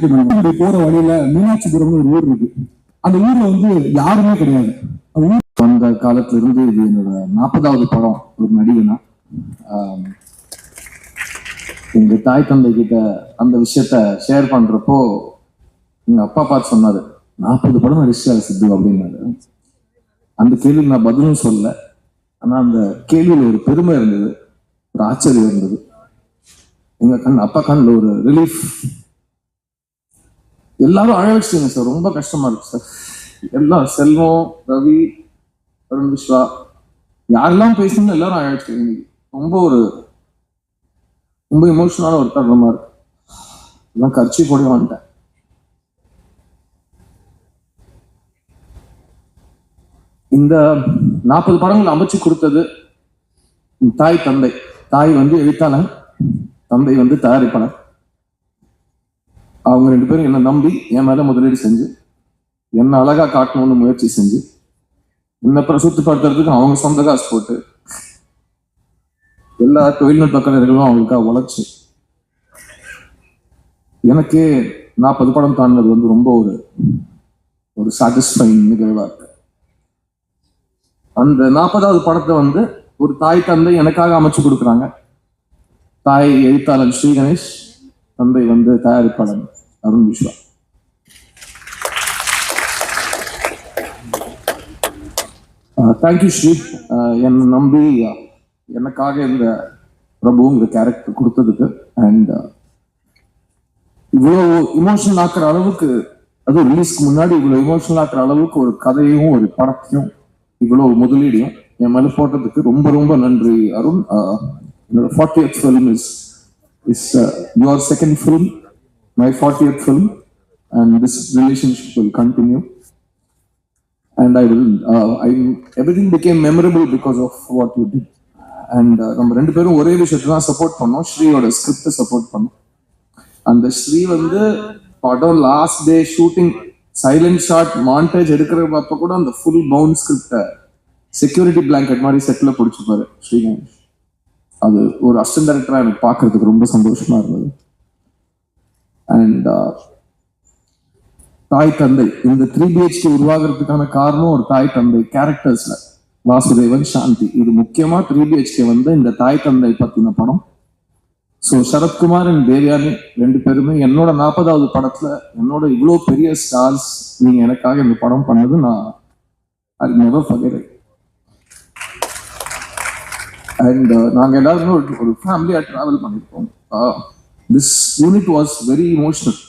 Thank you madam. போற வழியில மீனாட்சிபுரம்னு ஒரு ஊர் இருக்கு. அந்த ஊர்ல வந்து யாருமே கிடையாது. அந்த காலத்துல இருந்து இது என்னோட நாற்பதாவது படம். ஒரு நடிகனா. எங்க தாய் தந்தை கிட்ட அந்த விஷயத்த ஷேர் பண்றப்போ எங்க அப்பா பார்த்து சொன்னாரு நாற்பது படம் நடிச்சாரு சித்து அப்படின்னாரு. அந்த கேள்விக்கு நான் பதிலும் சொல்லல. ஆனா அந்த கேள்வியில ஒரு பெருமை இருந்தது. ஒரு ஆச்சரியம் இருந்தது. எங்க கண் அப்பா கண்ணில் ஒரு ரிலீஃப் எல்லாரும் அழ வச்சிட்டீங்க சார். ரொம்ப கஷ்டமா இருக்கு சார். எல்லாம் செல்வம் ரவி அருண் விஸ்வா யாரெல்லாம் பேசணும் எல்லாரும் அழ வச்சிட்டீங்க இன்னைக்கு. ரொம்ப ஒரு ரொம்ப இமோஷனலான ஒரு தருணமா இருக்கு. எல்லாம் கட்சி போட வந்துட்டேன். இந்த நாற்பது படங்கள் அமைச்சு கொடுத்தது தாய் தந்தை. தாய் வந்து எழுத்தாளர் தந்தை வந்து தயாரிப்பாளர் அவங்க ரெண்டு பேரும் என்னை நம்பி என் மேலே முதலீடு செஞ்சு என்னை அழகா காட்டணும்னு முயற்சி செஞ்சு என்னை பிரசுத்தப்படுத்துறதுக்கு அவங்க சொந்த காசு போட்டு எல்லா தொழில்நுட்ப கலைஞர்களும் அவங்களுக்காக உழைச்சி எனக்கே நாற்பது படம் தாண்டினது வந்து ரொம்ப ஒரு ஒரு சாட்டிஸ்ஃபைங் நிகழ்வாக இருக்கு. அந்த நாற்பதாவது படத்தை வந்து ஒரு தாய் தந்தை எனக்காக அமைச்சு கொடுக்குறாங்க. தாய் எழுத்தாளர் ஸ்ரீ கணேஷ் தந்தை வந்து தயாரிப்பாளர். அருண் விஸ்வா தேங்க்யூ ஸ்ரீ என்னை நம்பி எனக்காக இந்த பிரபுங்கிற கேரக்டர் கொடுத்ததுக்கு அண்ட் இவ்வளோ இமோஷனல் ஆக்குற அளவுக்கு அது ரிலீஸ்க்கு முன்னாடி இவ்வளோ இமோஷனல் ஆக்குற அளவுக்கு ஒரு கதையும் ஒரு படத்தையும் இவ்வளோ முதலீடையும் என் மேலே போட்டதுக்கு ரொம்ப ரொம்ப நன்றி அருண். என்னோட forty film is is your second film my forty film and this relationship will continue and I will, uh, I, everything became memorable because of what you did. And uh, நம்ம ரெண்டு பேரும் ஒரே விஷயத்துல தான் சப்போர்ட் பண்ணோம். ஸ்ரீயோட ஸ்கிரிப்டை support பண்ணோம். அந்த ஸ்ரீ வந்து படம் last day shooting silent shot montage எடுக்கிற அப்ப கூட அந்த ஃபுல் பவுண்ட் ஸ்கிரிப்டை செக்யூரிட்டி பிளாங்கெட் மாதிரி செட்ல பிடிச்சிப்பாரு ஸ்ரீகாந்த் அது ஒரு அசிஸ்டன்ட் டேரக்டரா எனக்கு பாக்குறதுக்கு ரொம்ப சந்தோஷமா இருந்தது. அண்ட் uh, தாய் தந்தை இந்த த்ரீ பிஹெச்கே உருவாகிறதுக்கான காரணம் ஒரு தாய் தந்தை கேரக்டர்ஸ்ல வாசுதேவன் சாந்தி. இது முக்கியமா த்ரீ பிஹெச்கே வந்து இந்த தாய் தந்தை பத்தின படம். ஸோ சரத்குமார் அண்ட் தேவயானி ரெண்டு பேருமே என்னோட நாற்பதாவது படத்துல என்னோட இவ்வளோ பெரிய ஸ்டார்ஸ் நீங்க எனக்காக இந்த படம் பண்ணது நான் ஐ நெவர் ஃபர்கெட் அண்ட் நாங்கள் எல்லாருமே ஒரு- ஒரு ட்ராவல் பண்ணியிருக்கோம் this unit was very emotional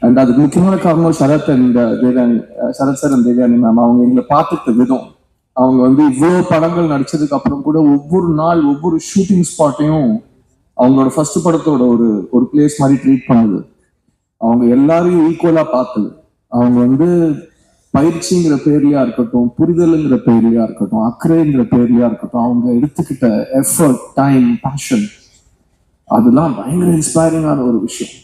and அதுக்கு முக்கியமான காரணம் Sarath and Devayani Sarath sir and Devayani ma'am அவங்க எங்களை பார்த்துட்ட விதம். அவங்க வந்து இவ்வளவு படங்கள் நடிச்சதுக்கு அப்புறம் கூட ஒவ்வொரு நாள் ஒவ்வொரு ஷூட்டிங் ஸ்பாட்டையும் அவங்களோட ஃபர்ஸ்ட் படத்தோட ஒரு ஒரு பிளேஸ் மாதிரி ட்ரீட் பண்ணுது. அவங்க எல்லாரையும் ஈக்குவலா பார்த்தது. அவங்க வந்து பயிற்சிங்கிற பேர்லயா இருக்கட்டும் புரிதலுங்கிற பேர்லயா இருக்கட்டும் அக்கறைங்கிற பேர்லயா இருக்கட்டும் அவங்க எடுத்துக்கிட்ட எஃபர்ட் டைம் பேஷன் அதெல்லாம் பயங்கர இன்ஸ்பைரிங்கான ஒரு விஷயம்.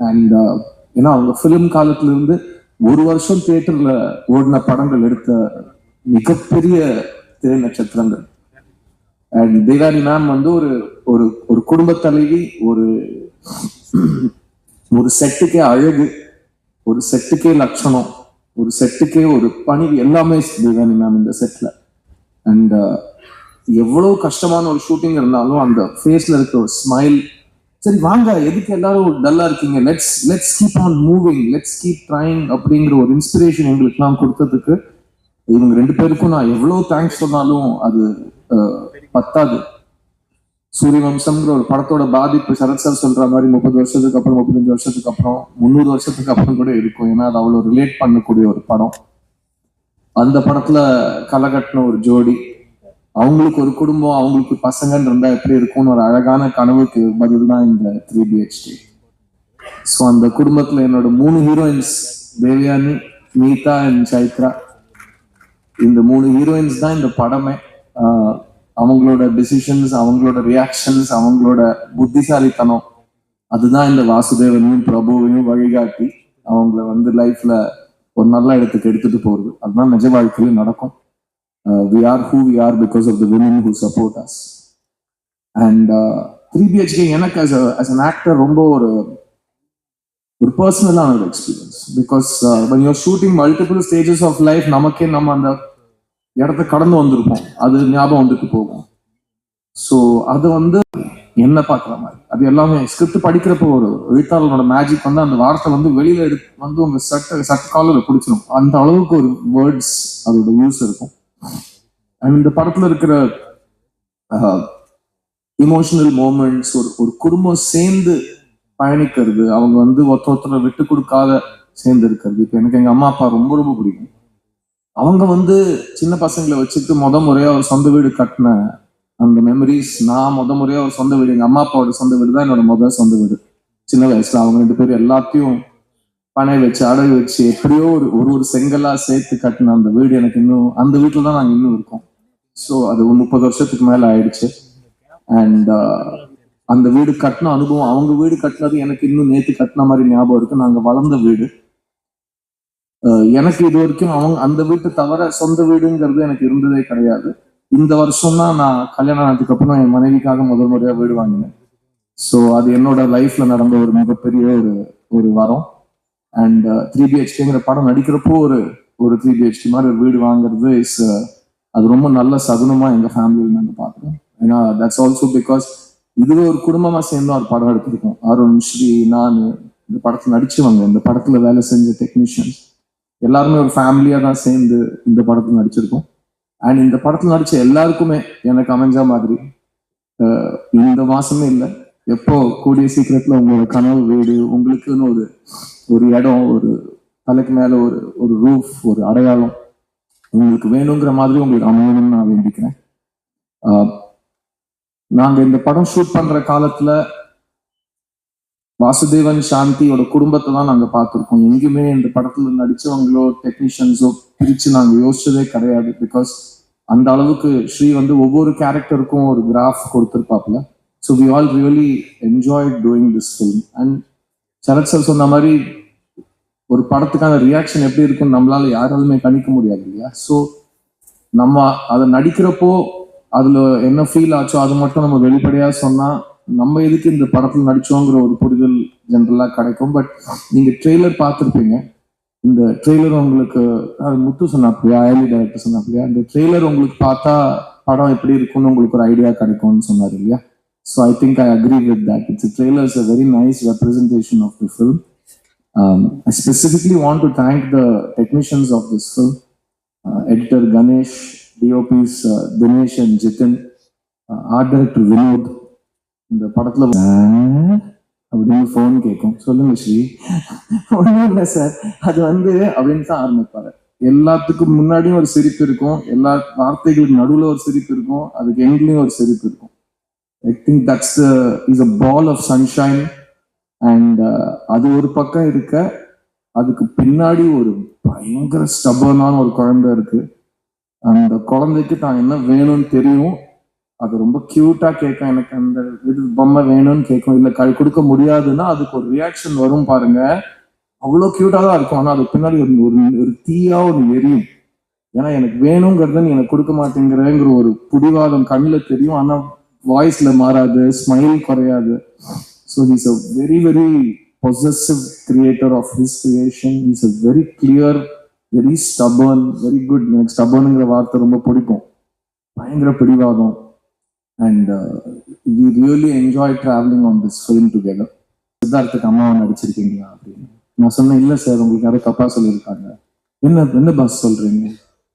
அண்ட் uh, ஏன்னா அவங்க ஃபிலிம் காலத்துல இருந்து ஒரு வருஷம் தியேட்டர்ல ஓடின படங்கள் எடுத்த மிகப்பெரிய திரை நட்சத்திரங்கள். அண்ட் தேவாரி மேம் வந்து ஒரு ஒரு ஒரு குடும்ப தலைவி ஒரு ஒரு செட்டுக்கே அழகு ஒரு செட்டுக்கே லட்சணம் ஒரு செட்டுக்கே ஒரு பணி எல்லாமே தேவாரி மேம் இந்த செட்ல அண்ட் எவ்வளவு கஷ்டமான ஒரு ஷூட்டிங் இருந்தாலும் அந்த ஃபேஸ்ல இருக்கிற ஒரு ஸ்மைல் சரி வாங்க எதுக்கு எல்லாரும் டல்லா இருக்கீங்க? Let's let's keep on moving let's keep trying அப்படிங்கிற ஒரு இன்ஸ்பிரேஷன் எங்களுக்கு நான் கொடுத்ததுக்கு இவங்க ரெண்டு பேருக்கும் நான் எவ்வளவு தேங்க்ஸ் சொன்னாலும் அது பத்தாது. சூரியவம்சம்ங்கிற ஒரு படத்தோட பாதிப்பு சரத் சார் சொல்ற மாதிரி முப்பது வருஷத்துக்கு அப்புறம் முப்பத்தஞ்சு வருஷத்துக்கு அப்புறம் முந்நூறு வருஷத்துக்கு அப்புறம் கூட இருக்கும். ஏன்னா அது அவ்வளவு ரிலேட் பண்ணக்கூடிய ஒரு படம். அந்த படத்துல களை கட்டின ஒரு ஜோடி அவங்களுக்கு ஒரு குடும்பம் அவங்களுக்கு பசங்கன்னு இருந்தா எப்படி இருக்கும்னு ஒரு அழகான கனவுக்கு பதில் தான் இந்த த்ரீ பிஹெச்டி ஸோ அந்த குடும்பத்துல என்னோட மூணு ஹீரோயின்ஸ் தேவயானி நீதா அண்ட் சைத்ரா. இந்த மூணு ஹீரோயின்ஸ் தான் இந்த படமே. அவங்களோட டிசிஷன்ஸ் அவங்களோட ரியாக்ஷன்ஸ் அவங்களோட புத்திசாலித்தனம். அதுதான் இந்த வாசுதேவனையும் பிரபுவையும் வழிகாட்டி. அவங்கள வந்து லைஃப்ல ஒரு நல்ல இடத்துக்கு எடுத்துட்டு போறது. அதுதான் நிஜ வாழ்க்கையில நடக்கும். We are who we are because of the women who support us. And three BHK எனக்கு as as as an actor ரொம்ப ஒரு ஒரு பர்சனலான ஒரு experience because uh, when you're shooting multiple stages of life நமக்கே நம்ம அந்த இடத்த கடந்து வந்திருப்போம். அது ஞாபகம் வந்துட்டு போகும். ஸோ அது வந்து என்ன பார்க்குற மாதிரி. அது எல்லாமே ஸ்கிரிப்ட் படிக்கிறப்போ ஒரு எழுத்தாளனோட மேஜிக் வந்து அந்த வார்த்தை வந்து வெளியில் எடுத்து வந்து உங்கள் சட்ட சட்ட காலில் பிடிச்சிடும் அந்த அளவுக்கு ஒரு வேர்ட்ஸ் அதோட யூஸ் இருக்கும். இந்த படத்துல இருக்கிற இமோஷனல் மூமெண்ட்ஸ் ஒரு ஒரு குடும்பம் சேர்ந்து பயணிக்கிறது அவங்க வந்து ஒருத்த ஒருத்தரை விட்டு கொடுக்காத சேர்ந்து இருக்கிறது. இப்போ எனக்கு எங்க அம்மா அப்பா ரொம்ப ரொம்ப பிடிக்கும். அவங்க வந்து சின்ன பசங்களை வச்சுட்டு முத முறையா ஒரு சொந்த வீடு கட்டின அந்த மெமரிஸ் நான் முத முறையா ஒரு சொந்த வீடு எங்க அம்மா அப்பாவோட சொந்த வீடு தான் என்னோட முதல் சொந்த வீடு. சின்ன வயசுல அவங்க ரெண்டு பேரும் எல்லாத்தையும் பனை வச்சு அடகு வச்சு எப்படியோ ஒரு ஒரு ஒரு செங்கலா சேர்த்து கட்டின அந்த வீடு எனக்கு இன்னும் அந்த வீட்டில் தான் நாங்கள் இன்னும் இருக்கோம். ஸோ அது ஒரு முப்பது வருஷத்துக்கு மேலே ஆயிடுச்சு. அண்ட் uh, அந்த வீடு கட்டின அனுபவம் அவங்க வீடு கட்டினது எனக்கு இன்னும் நேற்று கட்டின மாதிரி ஞாபகம் இருக்கு. நாங்கள் வளர்ந்த வீடு. Uh, எனக்கு இது வரைக்கும் அவங்க அந்த வீட்டை தவிர சொந்த வீடுங்கிறது எனக்கு இருந்ததே கிடையாது. இந்த வருஷம் தான் நான் கல்யாணம் ஆனதுக்கு அப்புறம் என் மனைவிக்காக முதல் முறையாக வீடு வாங்கினேன். ஸோ அது என்னோட லைஃப்ல நடந்த ஒரு மிகப்பெரிய ஒரு ஒரு வரம். அண்ட் த்ரீ பிஹெச்கேங்கிற படம் நடிக்கிறப்போ ஒரு ஒரு த்ரீ பிஹெச்கே மாதிரி ஒரு வீடு வாங்குறது இஸ் uh, அது ரொம்ப நல்ல சகுனமாக எங்கள் ஃபேமிலியில் நாங்கள் பார்க்குறோம் ஏன்னா தட்ஸ் ஆல்சோ பிகாஸ் இதுவே ஒரு குடும்பமாக சேர்ந்து ஒரு படம் எடுத்திருக்கோம். அருண் ஸ்ரீ நான் இந்த படத்தில் நடிச்சவங்க இந்த படத்தில் வேலை செஞ்ச டெக்னீஷியன்ஸ் எல்லாருமே ஒரு ஃபேமிலியாக தான் சேர்ந்து இந்த படத்தில் நடிச்சிருக்கோம். அண்ட் இந்த படத்தில் நடித்த எல்லாருக்குமே எனக்கு அமைஞ்ச மாதிரி uh, இந்த மாசமே இல்லை. எப்போ கூடிய சீக்கிரத்துல உங்களோட கனவு வீடு உங்களுக்குன்னு ஒரு ஒரு இடம் ஒரு தலைக்கு மேல ஒரு ஒரு ரூஃப் ஒரு அடையாளம் உங்களுக்கு வேணுங்கிற மாதிரி உங்களுக்கு அமையணும்னு நான் வேண்டிக்கிறேன். நாங்கள் நாங்க இந்த படம் ஷூட் பண்ற காலத்துல வாசுதேவன் சாந்தியோட குடும்பத்தை தான் நாங்க பார்த்துருக்கோம். எங்கேயுமே இந்த படத்துல நடிச்சவங்களோ டெக்னீஷியன்ஸோ பிரிச்சு நாங்க யோசிச்சதே கிடையாது பிகாஸ் அந்த அளவுக்கு ஸ்ரீ வந்து ஒவ்வொரு கேரக்டருக்கும் ஒரு graph கொடுத்துருப்பாப்ல so we all really enjoy doing this film and Sarath sir சொன்ன மாதிரி ஒரு படத்துக்கான ரியாக்ஷன் எப்படி இருக்குன்னு நம்மளால யாராலுமே கணிக்க முடியாது இல்லையா? ஸோ நம்ம அதை நடிக்கிறப்போ அதில் என்ன ஃபீல் ஆச்சோ அது மட்டும் நம்ம வெளிப்படையாக சொன்னால் நம்ம எதுக்கு இந்த படத்தில் நடிச்சோங்கிற ஒரு புரிதல் ஜென்ரலாக கிடைக்கும். பட் நீங்கள் ட்ரெய்லர் பார்த்துருப்பீங்க. இந்த ட்ரெய்லர் உங்களுக்கு அது முத்து சொன்னாப்பியா அயலி டைரக்டர் சொன்னாப்பியா இந்த ட்ரெய்லர் உங்களுக்கு பார்த்தா படம் எப்படி இருக்கும்னு உங்களுக்கு ஒரு ஐடியா கிடைக்கும்னு சொன்னார் இல்லையா? So I think I with that. It's it's trailer, is a very nice representation of the film. Um, I specifically want to thank the technicians of this film, uh, editor Ganesh, DOPs uh, Dinesh and Jitin, uh, art director Vinod. இந்த படத்துல அப்படின்னு phone கேட்கும் சொல்லுங்க ஸ்ரீ. ஒன்றும் இல்லை sir. அது வந்து அப்படின்னு தான் ஆரம்பிப்பாரு. எல்லாத்துக்கும் முன்னாடியும் ஒரு சிரிப்பு இருக்கும். எல்லா வார்த்தைகளுக்கு நடுவில் ஒரு சிரிப்பு இருக்கும். அதுக்கு எங்கேயும் ஒரு சிரிப்பு இருக்கும். I think that's the is a ball of sunshine and அது ஒரு பக்கம் இருக்க அதுக்கு பின்னாடி ஒரு பயங்கர ஸ்டபர்னான ஒரு குழந்தை இருக்கு. அந்த குழந்தைக்கு தான் என்ன வேணும்னு தெரியும். அது ரொம்ப கியூட்டா கேட்கும் எனக்கு அந்த இது பொம்மை வேணும்னு கேட்கும் இல்ல கை கொடுக்க முடியாதுன்னா அதுக்கு ஒரு ரியாக்ஷன் வரும் பாருங்க. அவ்வளோ கியூட்டா தான் இருக்கும். ஆனா அதுக்கு பின்னாடி ஒரு ஒரு ஒரு தீயா ஒரு எரியும். ஏன்னா எனக்கு வேணுங்கிறத நீ எனக்கு கொடுக்க மாட்டேங்கிறங்கிற ஒரு புடிவாதம் கண்ணில் தெரியும். ஆனா வாய்ஸ்ல மாறாது ஸ்மைல் குறையாது. So is a very very possessive creator of his creation is a very clear very stubborn very good எனக்கு ஸ்டபர்னுங்கிற வார்த்தை ரொம்ப பிடிக்கும். பயங்கர பிடிவாதம். And we really enjoy travelling on this film together சித்தார்த்துக்கு அம்மாவை நடிச்சிருக்கீங்களா அப்படின்னு. நான் சொன்னேன் இல்லை சார் உங்களுக்கு யாரும் கப்பா சொல்லியிருக்காங்க. என்ன என்ன பஸ் சொல்றீங்க?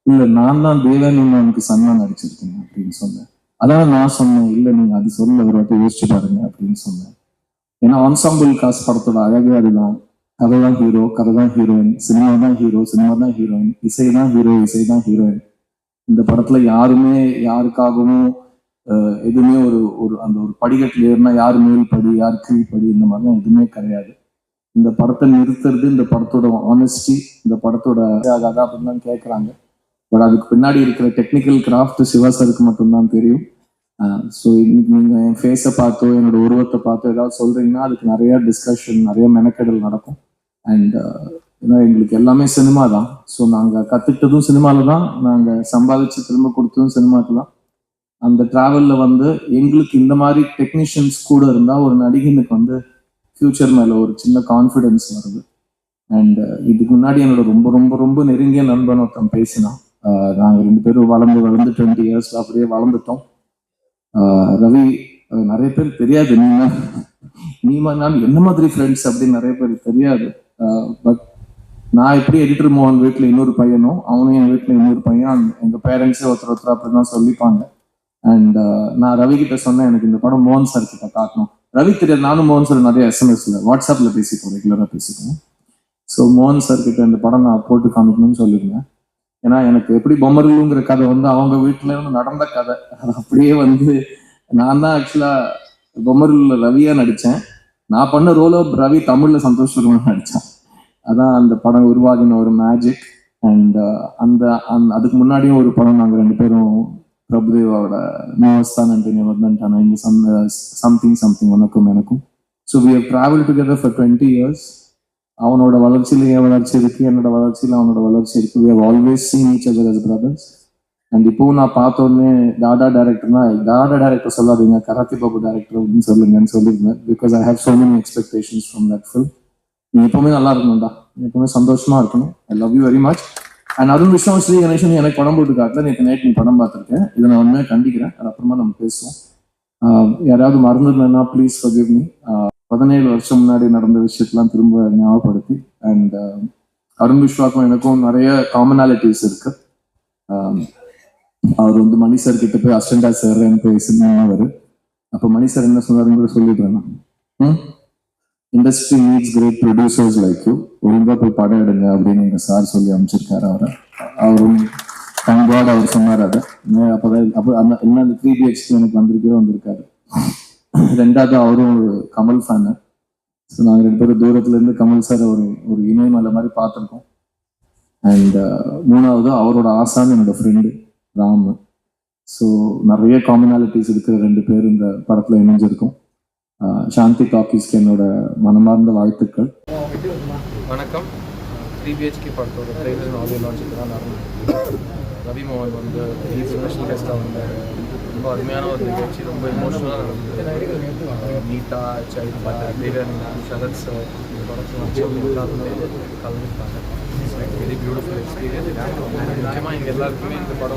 இல்லை நான் தான் தேவன் அவனுக்கு சன்னா நடிச்சிருக்கேன் அப்படின்னு சொன்னேன். அதான் நான் சொன்னேன் இல்லை நீங்க அது சொல்ல ஒரு வாட்டி யோசிச்சு பாருங்க அப்படின்னு சொன்னேன். ஏன்னா ஆன்சாம்பிள் காசு படத்தோட அழகு அதுதான். கதை தான் ஹீரோ கதை தான் ஹீரோயின் சினிமா தான் ஹீரோ சினிமா தான் ஹீரோயின் இசை தான் ஹீரோ இசை தான் ஹீரோயின் இந்த படத்துல யாருமே யாருக்காகவும் எதுவுமே ஒரு ஒரு அந்த ஒரு படிக்கட்டில் ஏறினா யார் மேல் படி யார் கீழ் படி இந்த மாதிரிலாம் எதுவுமே கிடையாது. இந்த படத்தை நிறுத்துறது இந்த படத்தோட ஆனஸ்டி இந்த படத்தோட ஆகாதா அப்படின்னு தான் கேட்குறாங்க பட் அதுக்கு பின்னாடி இருக்கிற டெக்னிக்கல் கிராஃப்ட் சிவா சாருக்கு மட்டும்தான் தெரியும். ஸோ இன்னைக்கு நீங்கள் என் ஃபேஸை பார்த்தோ என்னோட உருவத்தை பார்த்தோ ஏதாவது சொல்றீங்கன்னா அதுக்கு நிறைய டிஸ்கஷன் நிறைய மெனக்கெடல் நடக்கும். அண்ட் ஏன்னா எங்களுக்கு எல்லாமே சினிமா தான். ஸோ நாங்கள் கற்றுக்கிட்டதும் சினிமாவில் தான். நாங்கள் சம்பாதிச்சு திரும்ப கொடுத்ததும் சினிமாவுக்கு தான். அந்த ட்ராவலில் வந்து எங்களுக்கு இந்த மாதிரி டெக்னீஷியன்ஸ் கூட இருந்தால் ஒரு நடிகனுக்கு வந்து ஃப்யூச்சர் மேலே ஒரு சின்ன கான்ஃபிடென்ஸ் வருது. அண்ட் இதுக்கு முன்னாடி என்னோட ரொம்ப ரொம்ப ரொம்ப நெருங்கிய நண்பன் ஒருத்தன் பேசினான். நாங்கள் ரெண்டு பேரும் வளர்ந்து வளர்ந்து டுவெண்ட்டி இயர்ஸ் அப்படியே வளர்ந்துட்டோம். ரவி நிறைய பேர் தெரியாது. நீ நீமா நான் என்ன மாதிரி ஃப்ரெண்ட்ஸ் அப்படின்னு நிறைய பேர் தெரியாது. பட் நான் எப்படி எடிட்டர் மோகன் வீட்டில் இன்னொரு பையனும் அவனும் என் வீட்டில் இன்னொரு பையன். எங்கள் பேரண்ட்ஸே ஒருத்தர் ஒருத்தர் அப்படி தான் சொல்லிப்பாங்க அண்ட் நான் ரவி கிட்ட சொன்னேன் எனக்கு இந்த படம் மோகன் சார் கிட்ட காட்டணும். ரவி தெரியாது நானும் மோகன் சார் நிறைய எஸ்எம்எஸ்ல வாட்ஸ்அப்பில் பேசிப்போம் ரெகுலராக பேசிப்போம். ஸோ மோகன் சார் கிட்ட இந்த படம் நான் போட்டு காமிக்கணும்னு சொல்லியிருந்தேன். ஏன்னா எனக்கு எப்படி பொம்மருங்கிற கதை வந்து அவங்க வீட்டுல இருந்து நடந்த கதை. அது அப்படியே வந்து நான் தான் ஆக்சுவலா பொம்மருல ரவியா நடிச்சேன். நான் பண்ண ரோல ரவி தமிழ்ல சந்தோஷ் வர்மன் நடிச்சான். அதான் அந்த படம் உருவாகின ஒரு மேஜிக் அண்ட் uh, அந்த அந்த அதுக்கு முன்னாடியும் ஒரு படம் நாங்கள் ரெண்டு பேரும் பிரபுதேவாவோட நிவஸ்தான் அண்ட் இங்கே இங்க சம்திங் சம்திங் uh, உனக்கும் எனக்கும். So we have travel together for twenty years அவனோட வளர்ச்சியில என் வளர்ச்சி இருக்கு. என்னோட வளர்ச்சியில அவனோட வளர்ச்சி இருக்கு. We have always seen each other as brothers and இப்போவும் நான் பார்த்த உடனே டாடா டேரக்டர்னா டாடா டேரக்டர் சொல்லாதீங்க. கராத்தி பாபு டேரக்டர் அப்படின்னு சொல்லுங்கன்னு சொல்லியிருந்தேன். Because I have so many expectations from that film நீ எப்பவுமே நல்லா இருக்கணும்டா நீ எப்பவுமே சந்தோஷமா இருக்கணும். I love you very much and Arun Vishnu Sri Ganesan எனக்கு படம் போட்டு காட்டல நேற்று நைட் நீ படம் பார்த்துருக்கேன். இதை நான் உண்மையாக கண்டிக்கிறேன். அது அப்புறமா நம்ம பேசுவோம். ஆஹ் யாராவது மறந்துருந்தேன்னா ப்ளீஸ் ஃபர்கிவ் மீ பதினேழு வருஷம் முன்னாடி நடந்த விஷயத்தெல்லாம் திரும்ப ஞாபகப்படுத்தி அண்ட் um, அருண் விஸ்வாக்கும் எனக்கும் நிறைய காமனாலிட்டிஸ் இருக்கு. ஆஹ் அவர் வந்து மணி சார் கிட்ட போய் அஸ்டண்டா சேர்றேன்னு போய் சின்னவர் அப்போ மணி சார் என்ன சொன்னாருன்னு கூட சொல்லிடுறேன் industry needs great producers like you ஒழுங்கா போய் படம் எடுங்க அப்படின்னு எங்க சார் சொல்லி அமைச்சிருக்காரு அவரை. அவரும் தேங்க் காட் அவர் சொன்னார் அதை. அப்போதான் அப்பதான் அப்போ அந்த என்ன அந்த த்ரீ பிஹெச்டி எனக்கு வந்திருக்கவே வந்திருக்காரு. ரெண்டாவது அவரும் ஒரு கமல் ஃபேனு ஸோ நாங்கள் ரெண்டு பேரும் தூரத்துல இருந்து கமல் சார் ஒரு ஒரு இணையமலை மாதிரி பார்த்துருக்கோம். அண்ட் uh, மூணாவது அவரோட ஆசான் என்னோட ஃப்ரெண்டு ராம். ஸோ நிறைய காமனாலிட்டிஸ் இருக்கிற ரெண்டு பேர் இந்த படத்துல இணைஞ்சிருக்கும். Uh, சாந்தி டாக்கீஸ்க்கு என்னோட மனமார்ந்த வாழ்த்துக்கள். வணக்கம். Uh, த்ரீ பிஹெச்கே படத்தோட ட்ரெய்லர் ஆடியோ லான்ச்சுக்கு தான் நடந்தது ரவி மோகன் வந்து ஸ்பெஷல் கெஸ்ட்டாக வந்து ரொம்ப அருமையான ஒரு நிகழ்ச்சி ரொம்ப இமோஷனலாக நடந்தது. நீட்டா சைல்ட் தேவன் சரத் சார் இந்த படத்தில் வச்சு எல்லாருமே கலந்துருக்காங்க வெரி பியூட்டிஃபுல் எக்ஸ்பீரியன்ஸ் முக்கியமாக எங்கள் எல்லாருக்குமே இந்த படம்